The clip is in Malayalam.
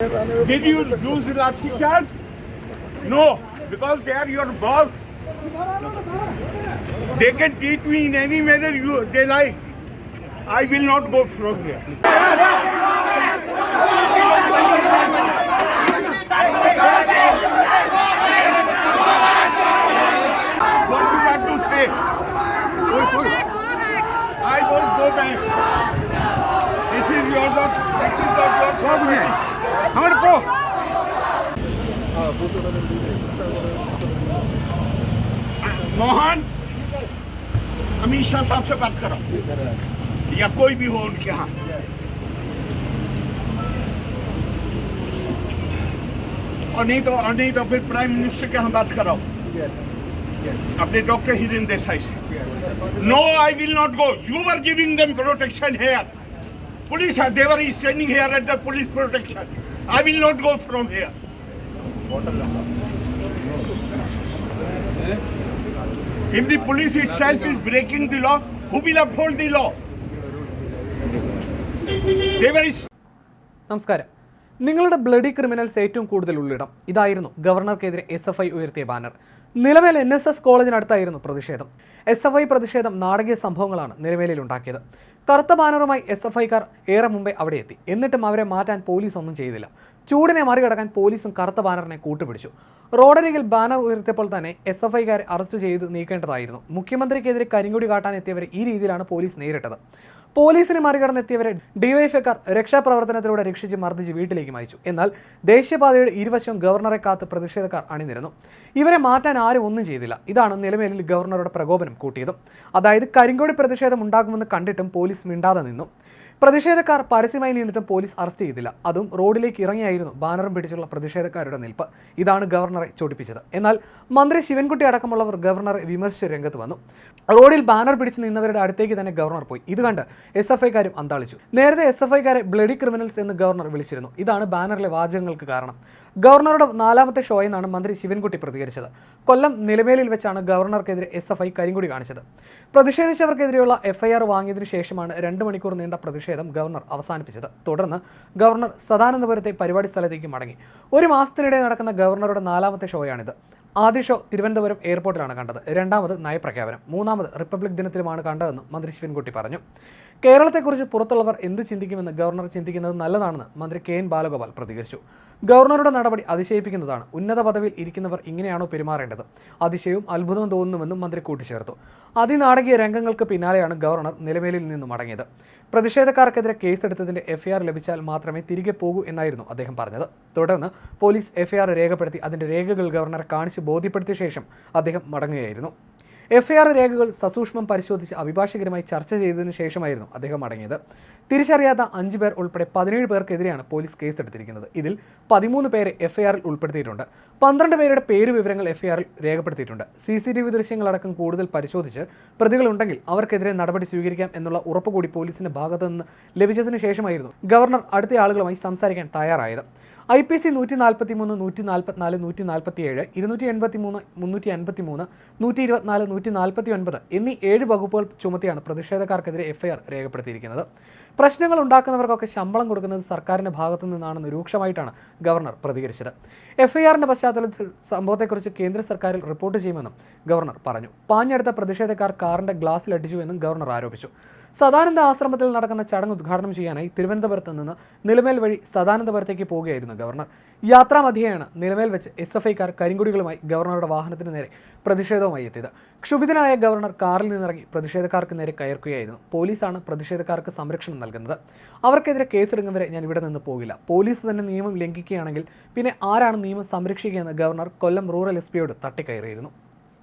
Did you use lathi charge? No, because they are your boss. They can treat me in any manner you, they like. I will not go from here. What you want to say? I won't go back. This is your. This is your property. प्रो मोहन अमित शाह साहब से बात करो। या कोई भी हो उनके यहाँ। और नहीं तो और नहीं तो फिर प्राइम मिनिस्टर के यहाँ बात कराओ अपने डॉक्टर हिरेन देसाई से। No I will not go you are giving them protection here police are they were standing here at the police I will not go from here. If the police itself is breaking the law, who will uphold the law? They were... നമസ്കാരം നിങ്ങളുടെ ബ്ലഡി ക്രിമിനൽസ് ഏറ്റവും കൂടുതൽ ഉള്ളിടം ഇതായിരുന്നു ഗവർണർക്കെതിരെ എസ് എഫ് ഐ ഉയർത്തിയ ബാനർ നിലവിൽ എൻ എസ് എസ് കോളേജിനടുത്തായിരുന്നു പ്രതിഷേധം. എസ് എഫ് ഐ പ്രതിഷേധം നാടകീയ സംഭവങ്ങളാണ് നിലവേലിൽ ഉണ്ടാക്കിയത് കറുത്ത ബാനറുമായി എസ് എഫ് ഐക്കാർ ഏറെ മുമ്പേ അവിടെ എത്തി. എന്നിട്ടും അവരെ മാറ്റാൻ പോലീസ് ഒന്നും ചെയ്തില്ല. ചൂടിനെ മറികടക്കാൻ പോലീസും കറുത്ത ബാനറിനെ കൂട്ടുപിടിച്ചു. റോഡരികിൽ ബാനർ ഉയർത്തിയപ്പോൾ തന്നെ എസ് എഫ് ഐക്കാരെ അറസ്റ്റ് ചെയ്ത് നീക്കേണ്ടതായിരുന്നു. മുഖ്യമന്ത്രിക്കെതിരെ കരിങ്കൊടി കാട്ടാൻ എത്തിയവരെ ഈ രീതിയിലാണ് പോലീസ് നേരിട്ടത്. പോലീസിനെ മറികടന്നെത്തിയവരെ ഡിവൈഎഫ്ഐക്കാർ രക്ഷാപ്രവർത്തനത്തിലൂടെ രക്ഷിച്ച് മർദ്ദിച്ച് വീട്ടിലേക്ക് അയച്ചു എന്നാൽ ദേശീയപാതയുടെ ഇരുവശവും ഗവർണറെ കാത്ത് പ്രതിഷേധക്കാർ അണിനിരുന്നു. ഇവരെ മാറ്റാൻ ആരും ഒന്നും ചെയ്തില്ല. ഇതാണ് നിലമേലിൽ ഗവർണറുടെ പ്രകോപനം കൂട്ടിയതും. അതായത് കരിങ്കോടി പ്രതിഷേധം ഉണ്ടാകുമെന്ന് കണ്ടിട്ടും പോലീസ് മിണ്ടാതെ നിന്നു. പ്രതിഷേധക്കാർ പരസ്യമായി നിന്നിട്ടും പോലീസ് അറസ്റ്റ് ചെയ്തില്ല. അതും റോഡിലേക്ക് ഇറങ്ങിയായിരുന്നു ബാനറും പിടിച്ചുള്ള പ്രതിഷേധക്കാരുടെ നിൽപ്പ്. ഇതാണ് ഗവർണറെ ചൊടിപ്പിച്ചത്. എന്നാൽ മന്ത്രി ശിവൻകുട്ടി അടക്കമുള്ളവർ ഗവർണറെ വിമർശിച്ച് രംഗത്ത് വന്നു. റോഡിൽ ബാനർ പിടിച്ച് നിന്നവരുടെ അടുത്തേക്ക് തന്നെ ഗവർണർ പോയി. ഇത് കണ്ട് എസ് എഫ് ഐക്കാരും അന്താളിച്ചു. നേരത്തെ എസ് എഫ് ഐക്കാരെ ബ്ലഡി ക്രിമിനൽസ് എന്ന് ഗവർണർ വിളിച്ചിരുന്നു. ഇതാണ് ബാനറിലെ വാചകങ്ങൾക്ക് കാരണം. ഗവർണറുടെ നാലാമത്തെ ഷോ എന്നാണ് മന്ത്രി ശിവൻകുട്ടി പ്രതികരിച്ചത്. കൊല്ലം നിലമേലിൽ വെച്ചാണ് ഗവർണർക്കെതിരെ എസ് എഫ് ഐ കരിങ്കുടി കാണിച്ചത്. പ്രതിഷേധിച്ചവർക്കെതിരെയുള്ള എഫ്ഐആർ വാങ്ങിയതിനു ശേഷമാണ് രണ്ട് മണിക്കൂർ നീണ്ട പ്രതിഷേധം ഗവർണർ അവസാനിപ്പിച്ചത്. തുടർന്ന് ഗവർണർ സദാനന്ദപുരത്തെ പരിപാടി സ്ഥലത്തേക്ക് മടങ്ങി. ഒരു മാസത്തിനിടെ നടക്കുന്ന ഗവർണറുടെ നാലാമത്തെ ഷോയാണിത്. ആദ്യ ഷോ തിരുവനന്തപുരം എയർപോർട്ടിലാണ് കണ്ടത്. രണ്ടാമത് നയപ്രഖ്യാപനം. മൂന്നാമത് റിപ്പബ്ലിക് ദിനത്തിലുമാണ് കണ്ടതെന്ന് മന്ത്രി ശിവൻകുട്ടി പറഞ്ഞു. കേരളത്തെക്കുറിച്ച് പുറത്തുള്ളവർ എന്ത് ചിന്തിക്കുമെന്ന് ഗവർണർ ചിന്തിക്കുന്നത് നല്ലതാണെന്ന് മന്ത്രി കെ എൻ ബാലഗോപാൽ പ്രതികരിച്ചു. ഗവർണറുടെ നടപടി അതിശയിപ്പിക്കുന്നതാണ്. ഉന്നത പദവിയിൽ ഇരിക്കുന്നവർ ഇങ്ങനെയാണോ പെരുമാറേണ്ടത്? അതിശയവും അത്ഭുതവും തോന്നുന്നുവെന്നും മന്ത്രി കൂട്ടിച്ചേർത്തു. അതിനാടകീയ രംഗങ്ങൾക്ക് പിന്നാലെയാണ് ഗവർണർ നിലമേലിൽ നിന്നും മടങ്ങിയത്. പ്രതിഷേധക്കാർക്കെതിരെ കേസെടുത്തതിന്റെ എഫ്ഐആർ ലഭിച്ചാൽ മാത്രമേ തിരികെ പോകൂ എന്നായിരുന്നു അദ്ദേഹം പറഞ്ഞത്. തുടർന്ന് പോലീസ് എഫ്ഐആർ രേഖപ്പെടുത്തി അതിന്റെ രേഖകൾ ഗവർണർ കാണിച്ച് ബോധ്യപ്പെടുത്തിയ ശേഷം അദ്ദേഹം മടങ്ങുകയായിരുന്നു. എഫ്ഐആർ രേഖകൾ സസൂക്ഷ്മം പരിശോധിച്ച് അഭിഭാഷകരുമായി ചർച്ച ചെയ്തതിനു ശേഷമായിരുന്നു അദ്ദേഹം അടങ്ങിയത്. തിരിച്ചറിയാത്ത അഞ്ച് പേർ ഉൾപ്പെടെ പതിനേഴ് പേർക്കെതിരെയാണ് പോലീസ് കേസെടുത്തിരിക്കുന്നത്. ഇതിൽ പതിമൂന്ന് പേരെ എഫ്ഐആറിൽ ഉൾപ്പെടുത്തിയിട്ടുണ്ട്. പന്ത്രണ്ട് പേരുടെ പേര് വിവരങ്ങൾ എഫ്ഐആറിൽ രേഖപ്പെടുത്തിയിട്ടുണ്ട്. സി സി ടി വി ദൃശ്യങ്ങളടക്കം കൂടുതൽ പരിശോധിച്ച് പ്രതികളുണ്ടെങ്കിൽ അവർക്കെതിരെ നടപടി സ്വീകരിക്കാം എന്നുള്ള ഉറപ്പ് കൂടി പോലീസിന്റെ ഭാഗത്തു നിന്ന് ലഭിച്ചതിന് ശേഷമായിരുന്നു ഗവർണർ അടുത്ത ആളുകളുമായി സംസാരിക്കാൻ തയ്യാറായത്. ഐ പി സി നൂറ്റി നാൽപ്പത്തി മൂന്ന് നൂറ്റി നാൽപ്പത്തിനാല് നൂറ്റി നാൽപ്പത്തി ഏഴ് ഇരുന്നൂറ്റി എൺപത്തി മൂന്ന് മുന്നൂറ്റി അൻപത്തി മൂന്ന് നൂറ്റി ഇരുപത്തിനാല് നൂറ്റി നാൽപ്പത്തി ഒൻപത് എന്നീ ഏഴ് വകുപ്പുകൾ ചുമത്തിയാണ് പ്രതിഷേധക്കാർക്കെതിരെ എഫ്ഐആർ രേഖപ്പെടുത്തിയിരിക്കുന്നത്. പ്രശ്നങ്ങൾ ഉണ്ടാക്കുന്നവർക്കൊക്കെ ശമ്പളം കൊടുക്കുന്നത് സർക്കാരിന്റെ ഭാഗത്തു നിന്നാണെന്ന് രൂക്ഷമായിട്ടാണ് ഗവർണർ പ്രതികരിച്ചത്. എഫ്ഐആറിന്റെ പശ്ചാത്തലത്തിൽ സംഭവത്തെക്കുറിച്ച് കേന്ദ്ര സർക്കാരിൽ റിപ്പോർട്ട് ചെയ്യുമെന്നും ഗവർണർ പറഞ്ഞു. പാഞ്ഞെടുത്ത പ്രതിഷേധക്കാർ കാറിന്റെ ഗ്ലാസ്സിൽ അടിച്ചു എന്നും ഗവർണർ ആരോപിച്ചു. സദാനന്ദ ആശ്രമത്തിൽ നടക്കുന്ന ചടങ്ങ് ഉദ്ഘാടനം ചെയ്യാനായി തിരുവനന്തപുരത്ത് നിന്ന് നിലമേൽ വഴി സദാനന്ദപുരത്തേക്ക് പോവുകയായിരുന്നു ഗവർണർ. യാത്രാ മധ്യയാണ് നിലമേൽ വെച്ച് എസ് എഫ് ഐക്കാർ കരിങ്കുടികളുമായി ഗവർണറുടെ വാഹനത്തിന് നേരെ പ്രതിഷേധവുമായി എത്തിയത്. ക്ഷുഭിതനായ ഗവർണർ കാറിൽ നിന്നിറങ്ങി പ്രതിഷേധക്കാർക്ക് നേരെ കയർക്കുകയായിരുന്നു പോലീസാണ് പ്രതിഷേധക്കാർക്ക് സംരക്ഷണം നൽകുന്നത്. അവർക്കെതിരെ വരെ ഞാൻ ഇവിടെ നിന്ന് പോകില്ല. പോലീസ് തന്നെ നിയമം ലംഘിക്കുകയാണെങ്കിൽ പിന്നെ ആരാണ് നിയമം സംരക്ഷിക്കുകയെന്ന് ഗവർണർ കൊല്ലം റൂറൽ എസ് പിയോട് തട്ടിക്കയറിയിരുന്നു.